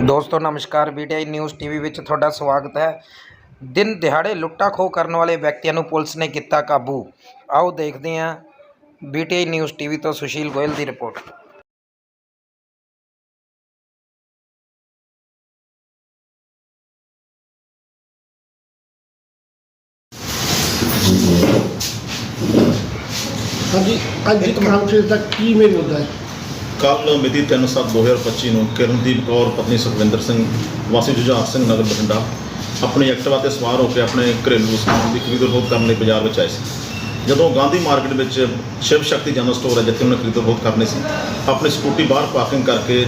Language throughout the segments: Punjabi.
ਦੋਸਤੋ, ਨਮਸਕਾਰ ਬੀਟੀਆਈ ਨਿਊਜ਼ ਟੀਵੀ ਵਿੱਚ ਤੁਹਾਡਾ ਸਵਾਗਤ ਹੈ। ਦਿਨ ਦਿਹਾੜੇ ਲੁੱਟਾ ਖੋਹ ਕਰਨ ਵਾਲੇ ਵਿਅਕਤੀਆਂ ਨੂੰ ਪੁਲਿਸ ਨੇ ਕੀਤਾ ਕਾਬੂ। ਆਓ ਦੇਖਦੇ ਹਾਂ ਬੀਟੀਆਈ ਨਿਊਜ਼ ਟੀਵੀ ਤੋਂ ਸੁਸ਼ੀਲ ਗੋਇਲ ਦੀ ਰਿਪੋਰਟ। ਹਾਂਜੀ, ਅੱਜ ਦੀ ਕਾਨਫਰੰਸ ਦਾ ਕੀ ਮੇਨ ਮੁੱਦਾ ਹੈ? ਕੱਲ ਮਿਤੀ 3/7/2025 ਨੂੰ ਕਿਰਨਦੀਪ ਕੌਰ, ਪਤਨੀ ਸੁਖਵਿੰਦਰ ਸਿੰਘ, ਵਾਸੀ ਜੁਝਾਰ ਸਿੰਘ, ਨਗਰ ਬਠਿੰਡਾ ਆਪਣੀ ਐਕਟਿਵਾ ਤੇ ਸਵਾਰ ਹੋ ਕੇ ਆਪਣੇ ਘਰੇਲੂ ਸਮਾਨ ਦੀ ਖਰੀਦ ਫਰੋਖਤ ਕਰਨ ਲਈ ਬਾਜ਼ਾਰ ਵਿੱਚ ਆਏ ਸੀ। ਜਦੋਂ ਗਾਂਧੀ ਮਾਰਕੀਟ ਵਿੱਚ ਸ਼ਿਵ ਸ਼ਕਤੀ ਜਨਰਲ ਸਟੋਰ ਹੈ, ਜਿੱਥੇ ਉਹਨੇ ਖਰੀਦ ਫਰੋਖਤ ਕਰਨੀ ਸੀ, ਆਪਣੀ ਸਕੂਟੀ ਬਾਹਰ ਪਾਰਕਿੰਗ ਕਰਕੇ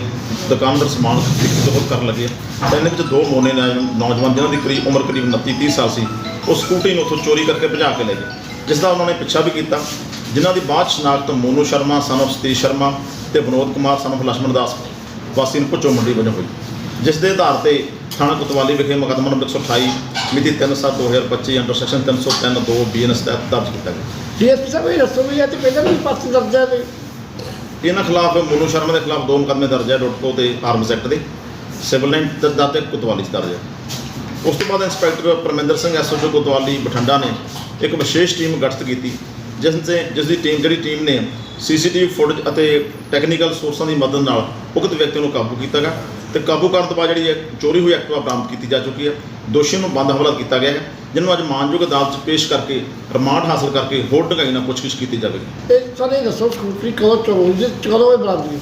ਦੁਕਾਨਦਾਰ ਸਮਾਨ ਖਰੀਦ ਫਰੋਖਤ ਕਰਨ ਲੱਗੇ। ਤਾਂ ਇਹਨਾਂ ਵਿੱਚ ਦੋ ਮੋਨੇ ਨੌਜਵਾਨ ਜਿਨ੍ਹਾਂ ਦੀ ਕਰੀਬ ਉਮਰ ਕਰੀਬ 29 30 ਸਾਲ ਸੀ। ਉਹ ਸਕੂਟੀ ਨੂੰ ਉੱਥੋਂ ਚੋਰੀ ਕਰਕੇ ਭਜਾ ਕੇ ਲੈ ਗਏ। ਜਿਸ ਦਾ ਉਹਨਾਂ ਨੇ ਪਿੱਛਾ ਵੀ ਕੀਤਾ। ਜਿਨ੍ਹਾਂ ਦੀ ਬਾਅਦ ਸ਼ਨਾਖਤ ਮੋਨੂ ਸ਼ਰਮਾ ਸਨ of ਸਤੀਸ਼ ਸ਼ਰਮਾ ਤੇ ਵਿਨੋਦ ਕੁਮਾਰ ਸਨਫ ਲక్ష్ਮਣ ਦਾਸ ਵਾਸੀ ਨੂੰ ਭੁੱਚੋ ਮੰਡੀ ਵਜੋਂ ਹੋਈ। ਜਿਸ ਦੇ ਆਧਾਰ ਤੇ ਥਾਣਾ ਕੁਤਵਾਲੀ ਵਿਖੇ ਮੁਕੱਦਮਾ ਨੰਬਰ 128 ਮਿਤੀ 3/7/2025 ਅੰਡਰ ਸੈਕਸ਼ਨ 303-2 ਬੀਐਨਐਸ ਤਹਿਤ ਦਰਜ ਕੀਤਾ ਗਿਆ। ਡੀਐਸਪੀ ਸਾਹਿਬ ਇਹ ਦੱਸੋ ਵੀ ਦਰਜ ਹੈ ਇਹਨਾਂ ਖਿਲਾਫ ਮੋਨੂ ਸ਼ਰਮਾ ਦੇ ਖਿਲਾਫ ਦੋ ਮੁਕੱਦਮੇ ਦਰਜ ਹੈ ਡੋਟਕੋ ਤੇ ਆਰਮ ਸੈਕਟ ਦੇ। ਸਿਵਲ ਲਾਈਨ ਤੇ ਦਾ ਕੁਤਵਾਲੀ 'ਚ ਦਰਜ ਹੈ। ਉਸ ਤੋਂ ਬਾਅਦ ਇੰਸਪੈਕਟਰ ਪਰਮਿੰਦਰ ਸਿੰਘ ਐਸਓਜੀ ਕੁਤਵਾਲੀ ਬਠਿੰਡਾ ਨੇ ਇੱਕ ਵਿਸ਼ੇਸ਼ ਟੀਮ ਗਠਿਤ ਕੀਤੀ। ਜਿਸ ਤੇ ਜਿਸ ਦੀ ਟੀਮ ਜਿਹੜੀ ਟੀਮ ਨੇ ਸੀਸੀਟੀਵੀ ਫੁਟੇਜ ਅਤੇ ਟੈਕਨੀਕਲ ਸੋਰਸਾਂ ਦੀ ਮਦਦ ਨਾਲ ਉਕਤ ਵਿਅਕਤੀ ਨੂੰ ਕਾਬੂ ਕੀਤਾ ਗਿਆ ਤੇ ਕਾਬੂ ਕਰਨ ਤੋਂ ਬਾਅਦ ਜਿਹੜੀ ਇਹ ਚੋਰੀ ਹੋਈ ਐਕਟਿਵਾ ਬਰਾਮਦ ਕੀਤੀ ਜਾ ਚੁੱਕੀ ਹੈ। ਦੋਸ਼ੀ ਨੂੰ ਬੰਦ ਹਵਾਲਾ ਕੀਤਾ ਗਿਆ ਹੈ ਜਿਹਨੂੰ ਅੱਜ ਮਾਨਯੋਗ ਅਦਾਲਤ 'ਚ ਪੇਸ਼ ਕਰਕੇ ਰਿਮਾਂਡ ਹਾਸਲ ਕਰਕੇ ਹੋਰ ਢੰਗਾਈ ਨਾਲ ਪੁੱਛਗਿੱਛ ਕੀਤੀ ਜਾਵੇਗੀ। ਇਹ ਸਾਰੇ ਦੱਸੋ ਸਕੂਟਰੀ ਕਦੋਂ ਚੋਰੀ ਹੋਈ ਸੀ ਕਦੋਂ ਇਹ ਬਰਾਮਦ ਹੋਈ?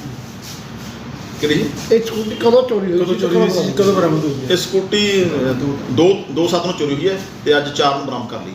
ਕਿਹੜੀ ਇਹ ਸਕੂਟਰੀ ਕਦੋਂ ਚੋਰੀ ਹੋਈ ਕਦੋਂ ਚੋਰੀ ਹੋਈ ਸੀ ਕਦੋਂ ਬਰਾਮਦ ਹੋਈ ਇਹ ਸਕੂਟੀ ਅ, ਦੋ ਦੋ ਸੱਤ ਨੂੰ ਚੋਰੀ ਹੋਈ ਹੈ ਤੇ ਅੱਜ ਚਾਰ ਨੂੰ ਬਰਾਮਦ ਕਰ ਲਈ